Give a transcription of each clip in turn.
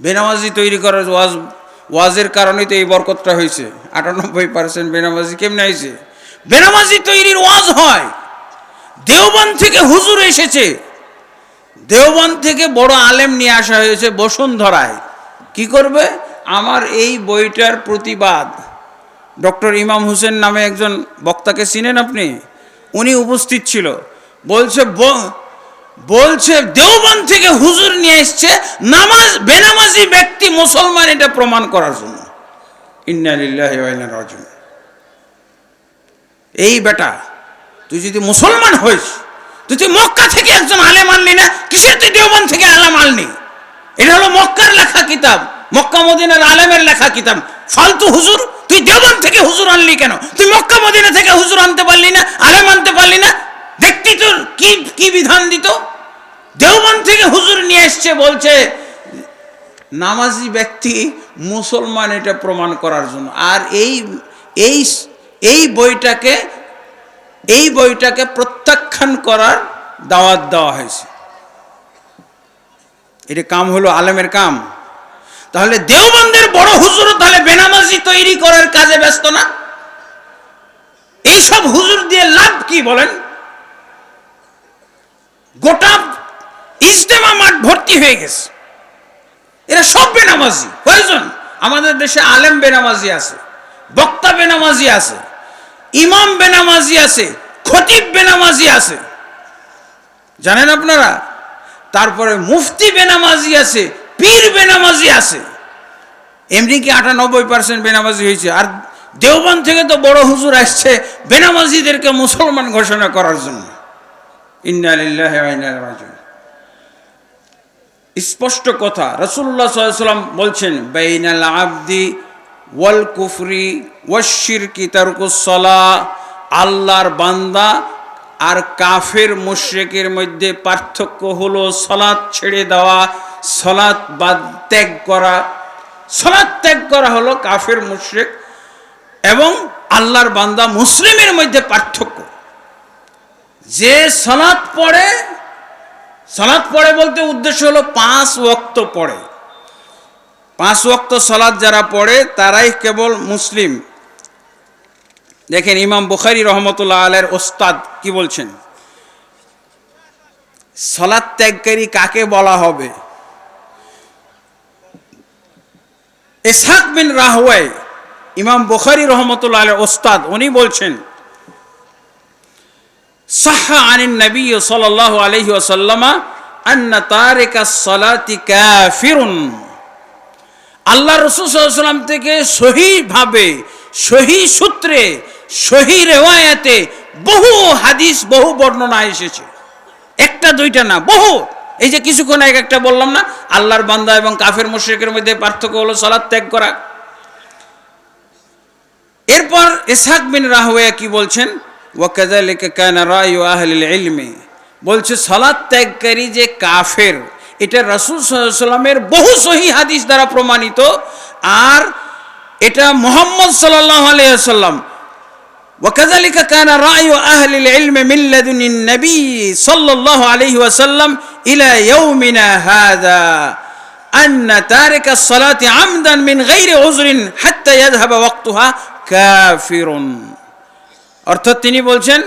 বেনামাজি তৈরি করার ওয়াজ, ওয়াজের কারণেই তো এই বরকতটা হয়েছে। আটানব্বই পার্সেন্ট বেনামাজি কেমনে হয়েছে বেনামাজি তৈরির ওয়াজ হয়। দেওবান থেকে হুজুর এসেছে। দেওবান থেকে বড় আলেম নিয়ে আসা হয়েছে বসুন্ধরায়। কি করবে? আমার এই বইটার প্রতিবাদ। ডক্টর ইমাম হোসেন নামে একজন বক্তাকে চিনেন আপনি? উনি উপস্থিত ছিল। বলছে বলছে দেওবান থেকে হুজুর নিয়ে এসছে, নামাজ, বেনামাজি ব্যক্তি মুসলমান, এটা প্রমাণ করার জন্য। এই বেটা, তুই যদি মুসলমান হইস, তুই তুই মক্কা থেকে একজন আলেম আনলি না, কিসের তুই দেওবান থেকে আলেম আনলি? এটা হলো মক্কার লেখা কিতাব, মক্কা মদিনার আলেমের লেখা কিতাব। ফালতু হুজুর, তুই দেওবান থেকে হুজুর আনলি কেন? তুই মক্কা মদিনা থেকে হুজুর আনতে পারলি না, আলেম আনতে পারলি না তোর কি কি বিধান দিত? দেওবান থেকে হুজুর নিয়ে এসছে, বলছে, নামাজি ব্যক্তি মুসলমান এটা প্রমাণ করার জন্য। আর এই এই এই বইটাকে এই বইটাকে প্রত্যাখ্যান করার দাওয়াত দেওয়া হয়েছে। এটা কাম হলো আলেমের কাম। তাহলে দেওবন্দের বড় হুজুর তাহলে বেনামাজি তৈরি করার কাজে ব্যস্ত না? এইসব হুজুর দিয়ে লাভ কি বলেন? গোটা ইজতেমা মাঠ ভর্তি হয়ে গেছে। এরা সব বেনামাজি। কয়জন? আমাদের দেশে আলেম বেনামাজি আছে, বক্তা বেনামাজি আছে, ইমাম বেনামাজি আছে, খতিব বেনামাজি আছে। জানেন আপনারা? তারপরে মুফতি বেনামাজি আছে, পীর বেনামাজি আছে। এমনি কি আটানব্বই পার্সেন্ট বেনামাজি হয়েছে? আর দেওবান থেকে তো বড় হুজুর আসছে বেনামাজিদেরকে মুসলমান ঘোষণা করার জন্য। স্পষ্ট কথা রসুল্লাহ সাল্লাম বলছেন, বেইনাল আবদি ওয়াল কুফরি ওয়াশিরকি তারকুসলা আল্লাহর বান্দা আর কাফের মুশরিকের মধ্যে পার্থক্য হলো সলাৎ ছেড়ে দেওয়া, সলাৎ বাদ ত্যাগ করা। সলাৎ ত্যাগ করা হলো কাফের মুশরিক এবং আল্লাহর বান্দা মুসলিমের মধ্যে পার্থক্য। যে সলাৎ পড়ে সালাদ পড়ে বলতে উদ্দেশ্য হলো পাঁচ ওয়াক্ত পড়ে। পাঁচ ওয়াক্ত সালাদ যারা পড়ে, তারাই কেবল মুসলিম। দেখেন ইমাম বুখারি রহমতুল্লাহ আলের ওস্তাদ কি বলছেন? সলাদ ত্যাগকারী কাকে বলা হবে? এসহাক বিন রাহওয়াই, ইমাম বুখারি রহমতুল্লাহ আলের ওস্তাদ, উনি বলছেন সাহা আনিন নবী সাল্লাল্লাহু আলাইহি ওয়াসাল্লামা আন্না তারিকা সালাতি কাফিরুন। আল্লাহ রসুল সাল্লাম থেকে সহিভাবে, সহি সূত্রে, সহি রেওয়ায়াতে বহু হাদিস, বহু বর্ণনা এসেছে। একটা, দুইটা না, বহু। এই যে কিছুক্ষণ এক একটা বললাম না, আল্লাহর বান্দা এবং কাফের মুশ্রিকের মধ্যে পার্থক্য হলো সালাদ ত্যাগ করা। এরপর এসাক বিন রাহওয়া কি বলছেন? ওয়াকাজালিকা কানা রায়ু আহলিল ইলমি বলছে সালাত ত্যাগকারী যে কাফের এটা রাসূল সাল্লামের বহু সহি হাদিস দ্বারা প্রমাণিত আর এটা মোহাম্মদ সাল্লাল্লাহু আলাইহি ওয়াসাল্লাম وكذلك كان رأي أهل العلم من لدن النبي صلى الله عليه وسلم إلى يومنا هذا أن تارك الصلاة عمدا من غير عذر حتى يذهب وقتها كافر অর্থাৎ তিনি বলছেন,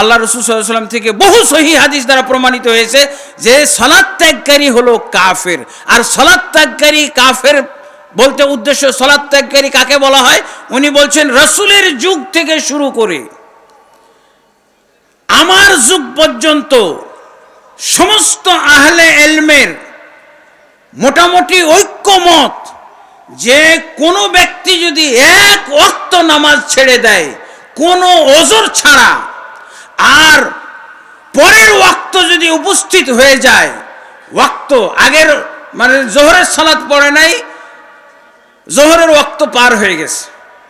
আল্লাহ রসুল সাল্লাম থেকে বহু সহি হাদিস দ্বারা প্রমাণিত হয়েছে যে সলাদ ত্যাগকারী হলো কাফের। আর সলাদ ত্যাগকারী কাফের বলতে উদ্দেশ্য সলাৎ ত্যাগকারী কাকে বলা হয়? উনি বলছেন, রসুলের যুগ থেকে শুরু করে আমার যুগ পর্যন্ত সমস্ত আহলে এলমের মোটামুটি ঐক্যমত যে কোনো ব্যক্তি যদি এক অক্ত নামাজ ছেড়ে দেয় কোনো ওজোর ছাড়া। আর পরের ওয়াক্ত যদি উপস্থিত হয়ে যায়, ওয়াক্ত আগের মানে জোহরের সালাত পড়ে নাই, জোহরের ওয়াক্ত পার হয়ে গেছে।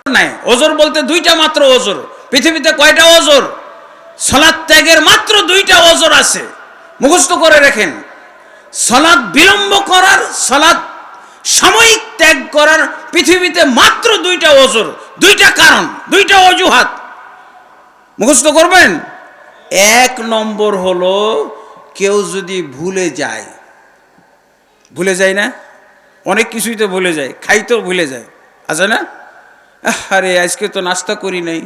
নাই, ওজোর বলতে দুইটা মাত্র ওজোর। পৃথিবীতে কয়টা ওজোর? সলাদ ত্যাগের মাত্র দুইটা ওজোর আছে। মুখস্থ করে রাখেন। সলাদ বিলম্ব করার সলাদ সাময়িক ত্যাগ করার পৃথিবীতে মাত্র দুইটা ওজোর। দুইটা কারণ, দুইটা অজুহাত। মুখস্থ করবেন? এক নম্বর হলো, কেউ যদি ভুলে যায় ভুলে যায় না? অনেক কিছুই তো ভুলে যায়, খাইতেও ভুলে যায়, আছে না? আরে আজকে তো নাস্তা করি নাই।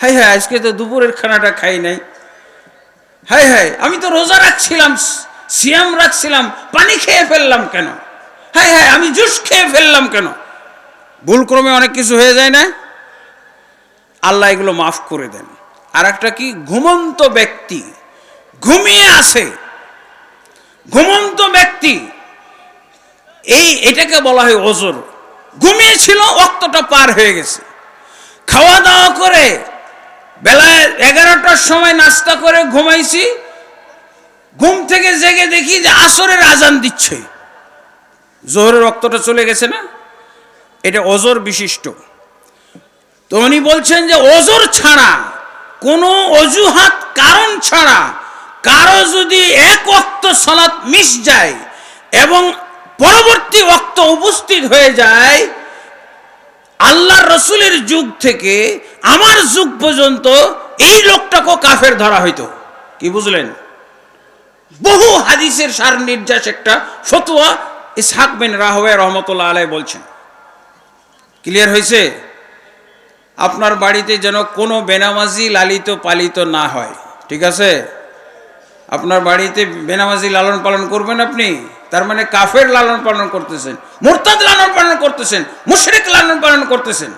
হাই হাই, আজকে তো দুপুরের খানাটা খাই নাই। হাই হাই, আমি তো রোজা রাখছিলাম, সিয়াম রাখছিলাম, পানি খেয়ে ফেললাম কেন? হাই হাই, আমি জুস খেয়ে ফেললাম কেন? ভুলক্রমে অনেক কিছু হয়ে যায় না? আল্লাহ এগুলো মাফ করে দেন। আর একটা কি? ঘুমন্ত ব্যক্তি ঘুমিয়ে আছে। ঘুমন্ত ব্যক্তি, এই এটাকে বলা হয় ওজোর। ঘুমিয়েছিল অক্তটা পার হয়ে গেছে। খাওয়া দাওয়া করে বেলায় এগারোটার সময় নাস্তা করে ঘুমাইছি, ঘুম থেকে জেগে দেখি যে আসরের আজান দিচ্ছে। জোহরের রক্তটা চলে গেছে না? এটা অজর বিশিষ্ট। তো উনি বলছেন যে অজর ছাড়া, কোনো অজুহাত, কারণ ছাড়া কারও যদি এক অক্ত সলাৎ মিস যায় এবং পরবর্তী অক্ত উপস্থিত হয়ে যায়, আল্লাহ রসুলের যুগ থেকে আমার যুগ পর্যন্ত এই লোকটাকে কাফের ধরা হইতো। কি বুঝলেন? বহু হাদিসের সার নির্যাস একটা ফতুয়া ইসহাক বিন রাহওয়ে রহমতুল্লাহ আলাই বলছেন। ক্লিয়ার হয়েছে? আপনার বাড়িতে যেন কোনো বেনামাজি লালিত পালিত না হয়। ঠিক আছে? আপনার বাড়িতে বেনামাজি লালন পালন করবেন আপনি? তার মানে কাফের লালন পালন করতেছেন, মোরতাদ লালন পালন করতেছেন, মুশরিক লালন পালন করতেছেন।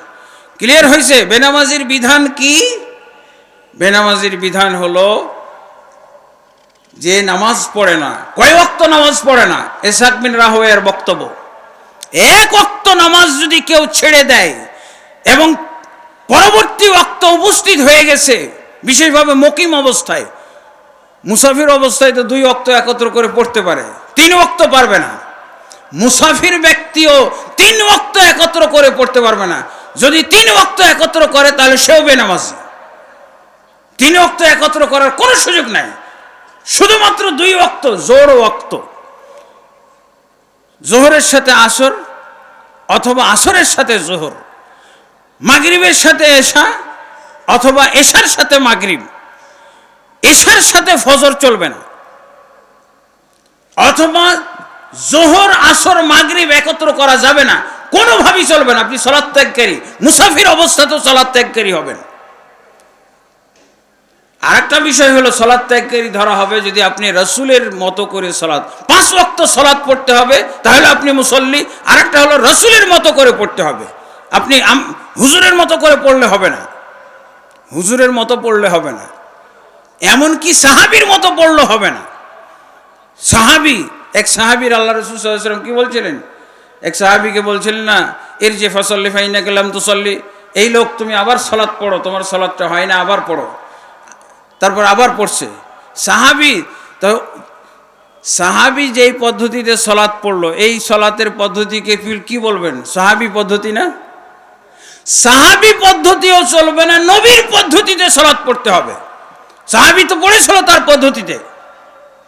ক্লিয়ার হয়েছে? বেনামাজির বিধান কি? বেনামাজির বিধান হলো যে নামাজ পড়ে না, কয় অক্ত নামাজ পড়ে না? এসাক বিন রাহওয়ের বক্তব্য। এক অক্ত নামাজ যদি কেউ ছেড়ে দেয় এবং পরবর্তী অক্ত উপস্থিত হয়ে গেছে, বিশেষভাবে মকিম অবস্থায়, মুসাফির অবস্থায় তো দুই অক্ত একত্র করে পড়তে পারে, তিন অক্ত পারবে না। মুসাফির ব্যক্তিও তিন অক্ত একত্র করে পড়তে পারবে না। যদি তিন অক্ত একত্র করে, তাহলে সেও বেনামাজি। তিন অক্ত একত্র করার কোনো সুযোগ নাই। শুধুমাত্র দুই অক্ত জোর অক্ত জোহরের সাথে আসর অথবা আসরের সাথে জোহর, মাগরিবের সাথে এশা অথবা এশার সাথে মাগরিব, এশার সাথে ফজর চলবে না। অথবা জোহর, আসর, মাগরিব একত্র করা যাবে না, কোনোভাবেই চলবে না। আপনি সলাৎ ত্যাগকারী মুসাফির অবস্থাতেও সলাৎ ত্যাগকারী হবেন। আরেকটা বিষয় হলো সলাৎ ত্যাগকারী ধরা হবে যদি আপনি রসুলের মতো করে সলাৎ, পাঁচ ওয়াক্ত সলাৎ পড়তে হবে, তাহলে আপনি মুসল্লি। আরেকটা হলো রসুলের মতো করে পড়তে হবে। আপনি হুজুরের মতো করে পড়লে হবে না। হুজুরের মতো পড়লে হবে না। এমনকি সাহাবির মতো পড়লে হবে না। সাহাবি, এক সাহাবির আল্লাহ রসুল সাল্লাম কি বলছিলেন? এক সাহাবিকে বলছিলেন, না, এর যে ফসল্লি ফাইনা গেলাম তুসল্লি, এই লোক তুমি আবার সলাৎ পড়ো, তোমার সলাৎটা হয় না, আবার পড়ো। তারপর আবার পড়ছে। সাহাবি, তো সাহাবি যেই পদ্ধতিতে সলাৎ পড়ল, এই সলাতের পদ্ধতিকে ফির কি বলবেন? সাহাবি পদ্ধতি না? সাহাবি পদ্ধতিও চলবে না, নবীর পদ্ধতিতে সলাৎ পড়তে হবে। সাহাবি তো পড়েছিল তার পদ্ধতিতে।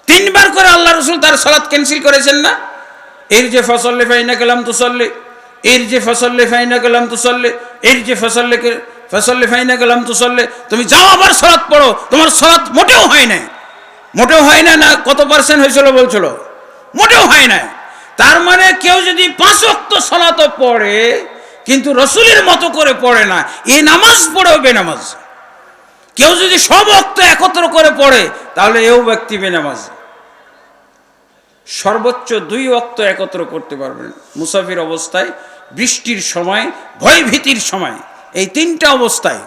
তিনবার করে আল্লাহ রসুল তার সলাৎ ক্যান্সেল করেছেন না? এর যে ফসল্লে ফাইনা গেলাম তুসল্লে, এর যে ফসল্লে ফাইনা গেলাম তুসল্লে, এর যে ফসল্লে ফসল্লে ফাইনা গেলাম তুসল্লে তুমি যাও আবার সলাৎ পড়ো। তোমার সলাৎ মোটেও হয় না মোটেও হয় না না, কত পার্সেন্ট হয়েছিল বলছিল। মোটেও হয় না তার মানে কেউ যদি পাঁচ অক্ত সলাত পড়ে, কিন্তু রসুলের মতো করে পড়ে না, এ নামাজ পড়েও বেনামাজ। কেউ যদি সব অক্ত একত্র করে পড়ে, তাহলে এও ব্যক্তি বেনামাজ। সর্বোচ্চ দুই অক্ত একত্র করতে পারবেন। মুসাফির অবস্থায়, বৃষ্টির সময় ভয় ভীতির সময়। এই তিনটা অবস্থায়।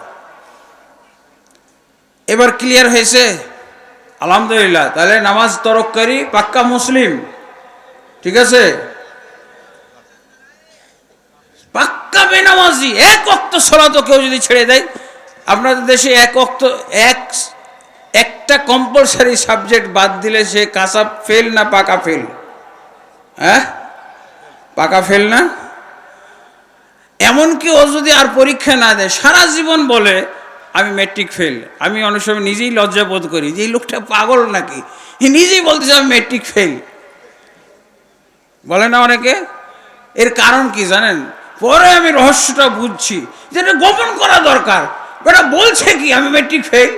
এবার ক্লিয়ার হয়েছে, আলহামদুলিল্লাহ, তাহলে নামাজ তরককারী পাক্কা মুসলিম, ঠিক আছে? পাক্কা বেনামাজি, এক অক্ত সলাতো কেউ যদি ছেড়ে দেয়, আপনাদের দেশে এক অক্ত এক, একটা কম্পালসারি সাবজেক্ট বাদ দিলে সে কাঁচা ফেল না পাকা ফেল? হ্যাঁ? পাকা ফেল না? এমনকি ও যদি আর পরীক্ষা না দেয়? সারা জীবন বলে, আমি মেট্রিক ফেল আমি অনেক সময় নিজেই লজ্জা বোধ করি যে এই লোকটা পাগল নাকি? নিজেই বলতেছে আমি মেট্রিক ফেল বলে না অনেকে? এর কারণ কি জানেন? পরে আমি রহস্যটা বুঝছি যে এটা গোপন করা দরকার। এটা বলছে কি, আমি মেট্রিক ফেল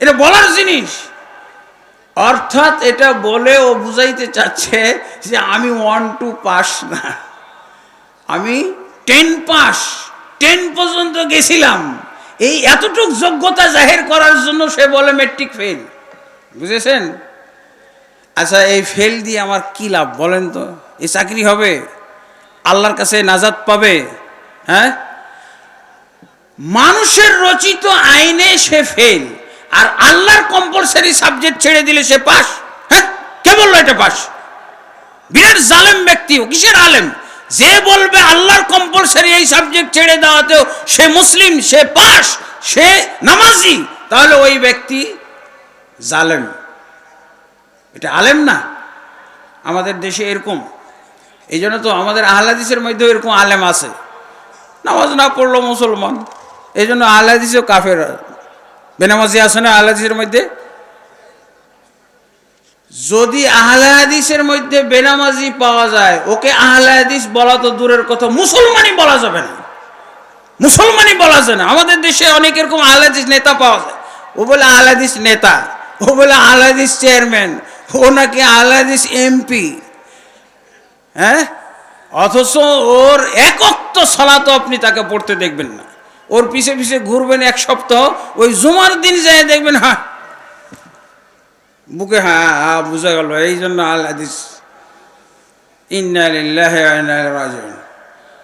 এটা বলার জিনিস। অর্থাৎ এটা বলে ও বুঝাইতে চাচ্ছে যে আমি ওয়ান টু পাস না। আমি টেন পাস টেন পর্যন্ত গেছিলাম। এই এতটুক যোগ্যতা জাহির করার জন্য সে বলে মেট্রিক ফেল বুঝেছেন? আচ্ছা এই ফেল দিয়ে আমার কি লাভ বলেন তো? এই চাকরি হবে? আল্লাহর কাছে নাজাত পাবে? হ্যাঁ? মানুষের রচিত আইনে সে ফেল আর আল্লাহর কম্পালসারি সাবজেক্ট ছেড়ে দিলে সে পাস হ্যাঁ? কে বলল এটা পাস বিরাট জালেম ব্যক্তি ও, কিসের আলেম? যে বলবে আল্লাহর কম্পালসারি এই সাবজেক্ট ছেড়ে দেওয়াতেও সে মুসলিম, সে পাস সে নামাজি, তাহলে ওই ব্যক্তি জালেম। এটা আলেম না? আমাদের দেশে এরকম। এই জন্য তো আমাদের আহলাদিসের মধ্যেও এরকম আলেম আছে। নামাজ না পড়ল মুসলমান। এই জন্য আহলাদিসও কাফের। বেনামাজি আছে না আহলাদিসের মধ্যে? যদি আহলে হাদিসের মধ্যে বেনামাজি পাওয়া যায়, ওকে আহলে হাদিস বলা তো দূরের কথা, মুসলমানই বলা যাবে না। মুসলমানই বলা যায় না। আমাদের দেশে অনেক এরকম আহলে নেতা পাওয়া যায়। ও বলে আহলে নেতা, ও বলে আহলে চেয়ারম্যান, ও নাকি আহলে এমপি। হ্যাঁ? অথচ ওর একক্ত সলাতো আপনি তাকে পড়তে দেখবেন না। ওর পিছে পিছে ঘুরবেন এক সপ্তাহ, ওই জুমার দিন যায় দেখবেন হ্যাঁ বুকে হ্যাঁ হ্যাঁ বুঝা গেল এই জন্য আল হাদিস। ইন্না লিল্লাহি রাজন